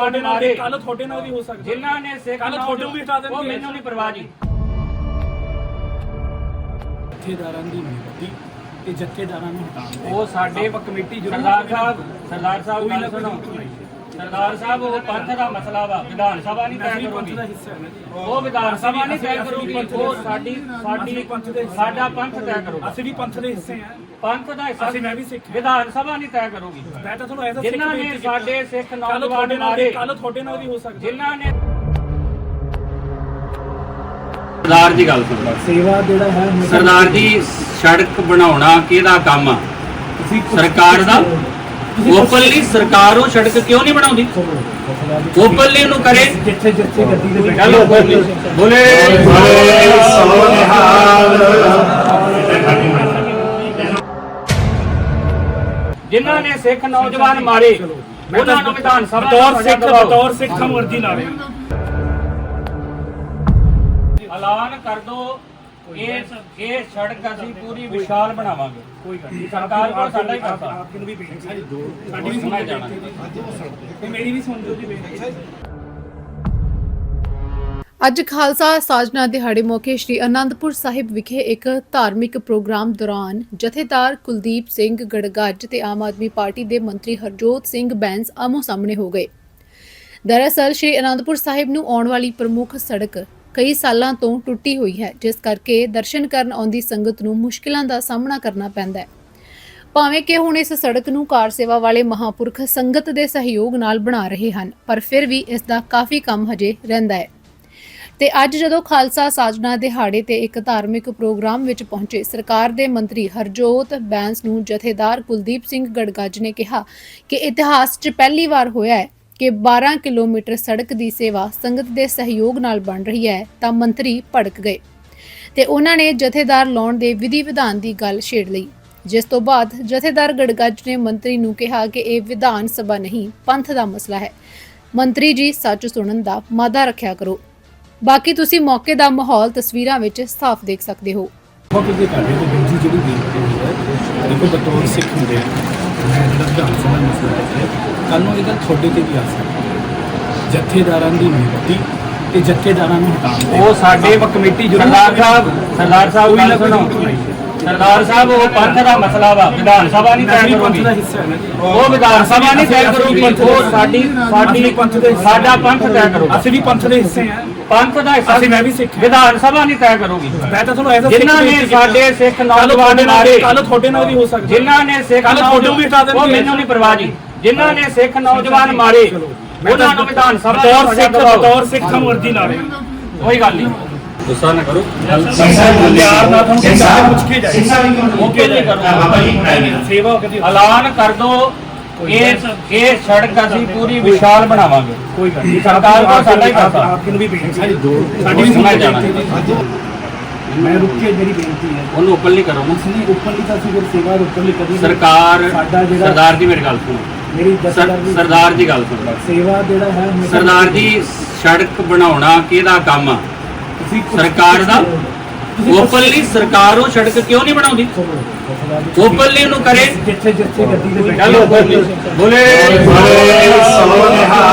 ਤੁਹਾਡੇ ਨਾਲ ਮਾਰੇ ਕੱਲ ਤੁਹਾਡੇ ਨਾਲ ਵੀ ਹੋ ਸਕਦਾ। ਜਿਨ੍ਹਾਂ ਨੇ ਸਿੱਖ ਕੱਲ੍ਹ ਤੁਹਾਡੇ ਨੂੰ ਵੀ ਹਟਾ ਦੇਣਗੇ। ਉਹ ਮੈਨੂੰ ਨਹੀਂ ਪਰਵਾਹ ਜੀ। ਜਥੇਦਾਰਾਂ ਦੀ ਨਿਯੁਕਤੀ ਤੇ ਜਥੇਦਾਰਾਂ ਨੂੰ ਹਟਾਉਣ ਦੇ। ਉਹ ਸਾਡੇ ਕਮੇਟੀ ਜ਼ਰੂਰ ਸਰਦਾਰ ਸਾਹਿਬ ਸਰਦਾਰ ਸਾਹਿਬ ਗੱਲ ਸੁਣੋ। ਸਰਦਾਰ ਸਾਹਿਬ ਉਹ ਪੰਥ ਦਾ ਮਸਲਾ ਵਾ ਵਿਧਾਨ ਸਭਾ ਨਹੀਂ ਤੈਅ ਕਰੂਗੀ ਦਾ ਹਿੱਸਾ ਹੈ ਨਾ ਜੀ। ਉਹ ਵਿਧਾਨ ਸਭਾ ਨਹੀਂ ਤੈਅ ਕਰੂਗੀ ਉਹ ਸਾਡੀ। ਸਾਡੀ ਸਾਡਾ ਪੰਥ ਤੈਅ ਕਰੂਗਾ। ਅਸੀਂ ਵੀ ਪੰਥ ਦੇ ਹਿੱਸੇ ਆ ਪੰਥ ਦਾ ਹਿੱਸਾ ਅਸੀਂ ਮੈਂ ਵੀ ਸਿੱਖ। ਵਿਧਾਨ ਸਭਾ ਨਹੀਂ ਤੈਅ ਕਰੂਗੀ। ਮੈਂ ਤਾਂ ਤੁਹਾਨੂੰ ਐਸਾ ਜਿਨ੍ਹਾਂ ਨੇ ਸਾਡੇ ਸਿੱਖ ਨੌਜਵਾਨ ਤੁਹਾਡੇ ਨਾਲ ਮਾਰੇ ਕੱਲ ਤੁਹਾਡੇ ਨਾਲ ਵੀ ਹੋ ਸਕਦਾ। ਜਿਨ੍ਹਾਂ ਨੇ ਸਰਦਾਰ ਜੀ ਗੱਲ ਸੁਣੋ। ਸੇਵਾ ਜਿਹੜਾ ਹੈ ਸਰਦਾਰ ਜੀ ਸੜਕ ਬਣਾਉਣਾ ਕਿਹਦਾ ਕੰਮ ਆ? ਸਰਕਾਰ ਦਾ? ਓਪਨਲੀ ਸਰਕਾਰ ਉਹ ਸੜਕ ਕਿਉਂ ਨਹੀਂ ਬਣਾਉਂਦੀ? ਓਪਨਲੀ ਉਹਨੂੰ ਕਰੇ। ਜਿੱਥੇ ਜਿੱਥੇ ਗੱਡੀ ਦੇ ਬੈਠੇ ਬੋਲੇ ਜਿਨ੍ਹਾਂ ਨੇ ਸਿੱਖ ਨੌਜਵਾਨ ਮਾਰੇ ਉਹਨਾਂ ਨੂੰ ਵਿਧਾਨ ਸਭਾ ਬਤੌਰ ਸਿੱਖ। ਬਤੌਰ ਸਿੱਖ ਹਮ ਵਰਦੀ ਲਾ ਰਹੇ ਐਲਾਨ ਕਰ ਦੋ। ਇਹ ਇਹ ਸੜਕ ਅਸੀਂ ਪੂਰੀ ਵਿਸ਼ਾਲ ਬਣਾਵਾਂਗੇ। ਕੋਈ ਗੱਲ ਨਹੀਂ। ਸਰਕਾਰ ਕੋਲ ਸਾਡਾ ਹੀ ਪੈਸਾ। ਆਪ ਨੂੰ ਵੀ ਬੇਨਤੀ ਹੈ ਸਾਡੀ ਵੀ ਸੁਣਿਆ ਜਾਣਾ। ਤੇ ਮੇਰੀ ਵੀ ਸੁਣ ਦਿਓ ਜੀ ਬੇਨਤੀ ਅੱਜ ਖਾਲਸਾ ਸਾਜਨਾ ਦਿਹਾੜੇ ਮੌਕੇ ਸ੍ਰੀ ਅਨੰਦਪੁਰ ਸਾਹਿਬ ਵਿਖੇ ਇੱਕ ਧਾਰਮਿਕ ਪ੍ਰੋਗਰਾਮ ਦੌਰਾਨ ਜਥੇਦਾਰ ਕੁਲਦੀਪ ਸਿੰਘ ਗੜਗੱਜ ਤੇ ਆਮ ਆਦਮੀ ਪਾਰਟੀ ਦੇ ਮੰਤਰੀ ਹਰਜੋਤ ਸਿੰਘ ਬੈਂਸ ਆਮੋ ਸਾਹਮਣੇ ਹੋ ਗਏ। ਦਰਅਸਲ ਸ੍ਰੀ ਅਨੰਦਪੁਰ ਸਾਹਿਬ ਨੂੰ ਆਉਣ ਵਾਲੀ ਪ੍ਰਮੁੱਖ ਸੜਕ ਕਈ ਸਾਲਾਂ ਤੋਂ ਟੁੱਟੀ ਹੋਈ ਹੈ, ਜਿਸ ਕਰਕੇ ਦਰਸ਼ਨ ਕਰਨ ਆਉਂਦੀ ਸੰਗਤ ਨੂੰ ਮੁਸ਼ਕਿਲਾਂ ਦਾ ਸਾਹਮਣਾ ਕਰਨਾ ਪੈਂਦਾ ਹੈ। ਭਾਵੇਂ ਕਿ ਹੁਣ ਇਸ ਸੜਕ ਨੂੰ ਕਾਰ ਸੇਵਾ ਵਾਲੇ ਮਹਾਪੁਰਖ ਸੰਗਤ ਦੇ ਸਹਿਯੋਗ ਨਾਲ ਬਣਾ ਰਹੇ ਹਨ, ਪਰ ਫਿਰ ਵੀ ਇਸ ਦਾ ਕਾਫੀ ਕੰਮ ਹਜੇ ਰਹਿੰਦਾ ਹੈ। ਤੇ ਅੱਜ ਜਦੋਂ ਖਾਲਸਾ ਸਾਜਨਾ ਦਿਹਾੜੇ ਤੇ ਇੱਕ ਧਾਰਮਿਕ ਪ੍ਰੋਗਰਾਮ ਵਿੱਚ ਪਹੁੰਚੇ, ਸਰਕਾਰ ਦੇ ਮੰਤਰੀ ਹਰਜੋਤ ਬੈਂਸ ਨੂੰ ਜਥੇਦਾਰ ਕੁਲਦੀਪ ਸਿੰਘ ਗੜਗੱਜ ਨੇ ਕਿਹਾ ਕਿ ਇਤਿਹਾਸ 'ਚ ਪਹਿਲੀ ਵਾਰ ਹੋਇਆ ਹੈ ਕਿ 12 ਕਿਲੋਮੀਟਰ ਸੜਕ ਦੀ ਸੇਵਾ ਸੰਗਤ ਦੇ ਸਹਿਯੋਗ ਨਾਲ ਬਣ ਰਹੀ ਹੈ, ਤਾਂ ਮੰਤਰੀ ਭੜਕ ਗਏ ਤੇ ਉਹਨਾਂ ਨੇ ਜਥੇਦਾਰ ਲਾਉਣ ਦੇ ਵਿਧੀ ਵਿਧਾਨ ਦੀ ਗੱਲ ਛੇੜ ਲਈ। ਜਿਸ ਤੋਂ ਬਾਅਦ ਜਥੇਦਾਰ ਗੜਗੱਜ ਨੇ ਮੰਤਰੀ ਨੂੰ ਕਿਹਾ ਕਿ ਇਹ ਵਿਧਾਨ ਸਭਾ ਨਹੀਂ, ਪੰਥ ਦਾ ਮਸਲਾ ਹੈ। ਮੰਤਰੀ ਜੀ, ਸੱਚ ਸੁਣਨ ਦਾ ਮਾਦਾ ਰੱਖਿਆ ਕਰੋ। ਬਾਕੀ ਤੁਸੀਂ ਮੌਕੇ ਦਾ ਮਾਹੌਲ ਤਸਵੀਰਾਂ ਵਿੱਚ ਸਾਫ਼ ਦੇਖ ਸਕਦੇ ਹੋ। ਬਹੁਤ ਦੇ ਘਾਟੇ ਦੇ ਬਿੰਜੀ ਜਿਹੜੀ ਬੇਨਤੀ ਹੈ, ਦੇਖੋ ਬਤੌਰ ਸਿੱਖ ਹੁੰਦੇ ਆ ਜਿਹੜਾ ਵਿਧਾਨ ਸਭਾ ਮਸਲਾ ਹੈ ਕੱਲ ਨੂੰ ਇਹ ਗੱਲ ਤੁਹਾਡੇ ਤੇ ਵੀ ਆ ਸਕਦੀ ਜਥੇਦਾਰਾਂ ਦੀ ਨਿਯੁਕਤੀ ਤੇ ਜਥੇਦਾਰਾਂ ਨੂੰ ਹਟਾਉਣ ਦੇ ਉਹ ਸਾਡੇ ਕਮੇਟੀ ਜ਼ਰੂਰ ਸਰਦਾਰ ਸਾਹਿਬ ਸਰਦਾਰ ਸਾਹਿਬ ਗੱਲ ਸੁਣੋ। ਸਰਦਾਰ ਸਾਹਿਬ ਉਹ ਪੰਥ ਦਾ ਮਸਲਾ ਵਾ ਵਿਧਾਨ ਸਭਾ ਨਹੀਂ ਤੈਅ ਕਰੂਗੀ। ਉਹ ਵਿਧਾਨ ਸਭਾ ਨਹੀਂ ਤੈਅ ਕਰੂਗੀ। ਉਹ ਸਾਡੀ ਸਾਡੀ ਪੰਥ ਦੇ ਸਾਡਾ ਪੰਥ ਤੈਅ ਕਰੂਗਾ। ਅਸੀਂ ਵੀ ਪੰਥ ਦੇ ਹਿੱਸੇ ਆ ਪੰਥ ਦਾ ਹਿੱਸਾ ਅਸੀਂ ਮੈਂ ਵੀ ਸਿੱਖ। ਵਿਧਾਨ ਸਭਾ ਨਹੀਂ ਤੈਅ ਕਰੂਗੀ। ਮੈਂ ਤਾਂ ਤੁਹਾਨੂੰ ਐਸਾ ਜਿਨ੍ਹਾਂ ਨੇ ਸਾਡੇ ਸਿੱਖ ਨੌਜਵਾਨ ਮਾਰੇ। ਕੱਲ ਤੁਹਾਡੇ ਨਾਲ ਵੀ ਹੋ ਸਕਦਾ। ਜਿਨ੍ਹਾਂ ਨੇ ਸਿੱਖ ਕੱਲ੍ਹ ਤੁਹਾਡੇ ਵੀ ਹਟਾ ਦੇਣਗੇ। ਉਹ ਮੈਨੂੰ ਨਹੀਂ ਪਰਵਾਹ ਜੀ। ਜਿਨ੍ਹਾਂ ਨੇ ਸਿੱਖ ਨੌਜਵਾਨ ਮਾਰੇ ਉਹਨਾਂ ਨੂੰ ਵਿਧਾਨ ਸਭਾ ਦਾ ਬਤੌਰ ਸਿੱਖ। ਬਤੌਰ ਸਿੱਖ ਹਮ ਵਰਦੀ ਲਾ ਰਹੇ ਕੋਈ ਗੱਲ ਨਹੀਂ। ਗੁੱਸਾ ਨਾ ਕਰੋ। ਪਿਆਰ ਨਾਲ ਤੁਹਾਨੂੰ ਕਿਹਾ ਪੁੱਛ ਕੇ ਜਾਏ ਮੌਕੇ ਤੇ ਕਰੋ ਸੇਵਾ ਕਦੀ ਐਲਾਨ ਕਰ ਦੋ। ਇਹ ਇਹ ਸੜਕ ਅਸੀਂ ਪੂਰੀ ਵਿਸ਼ਾਲ ਬਣਾਵਾਂਗੇ। ਕੋਈ ਗੱਲ ਨਹੀਂ। ਸਰਕਾਰ ਕੋਲ ਸਾਡਾ ਹੀ ਪੈਸਾ। ਆਪ ਨੂੰ ਵੀ ਬੇਨਤੀ ਹੈ ਸਾਡੀ ਵੀ ਸੁਣਿਆ ਸੁਣਿਆ ਜਾਣਾ। ਮੈਂ ਰੁਕ ਕੇ ਮੇਰੀ ਬੇਨਤੀ ਹੈ। ਉਹਨੂੰ ਉੱਪਰ ਨਹੀਂ ਕਰੋ। ਨਾ ਉਸਨੇ ਉੱਪਰਲੀ ਤਾਂ ਸੀ ਫਿਰ ਸੇਵਾ ਉੱਪਰਲੀ ਕਦੀ ਨਹੀਂ- ਸਰਕਾਰ ਸਾਡਾ ਜਿਹੜਾ ਸਰਦਾਰ ਜੀ ਮੇਰੀ ਗੱਲ ਸੁਣੋ। ਮੇਰੀ ਜਥੇਦਾਰ ਸਰਦਾਰ ਜੀ ਗੱਲ ਸੁਣੋ। ਸੇਵਾ ਜਿਹੜਾ ਹੈ ਸਰਦਾਰ ਜੀ ਸੜਕ ਬਣਾਉਣਾ ਕਿਹਦਾ ਕੰਮ ਆ? ਤੁਸੀਂ ਕੁਛ- ਸਰਕਾਰ ਦਾ? ਤੁਸੀਂ ਕੁਛ- ਓਪਨਲੀ ਸਰਕਾਰ ਉਹ ਸੜਕ ਕਿਉਂ ਨਹੀਂ ਬਣਾਉਂਦੀ? ਓਪਨਲੀ ਉਹਨੂੰ ਕਰੇ। ਜਿੱਥੇ ਜਿੱਥੇ ਗੱਡੀ ਦੇ ਚਲੋ ਬੋਲੇ। ਬੋਲੇ।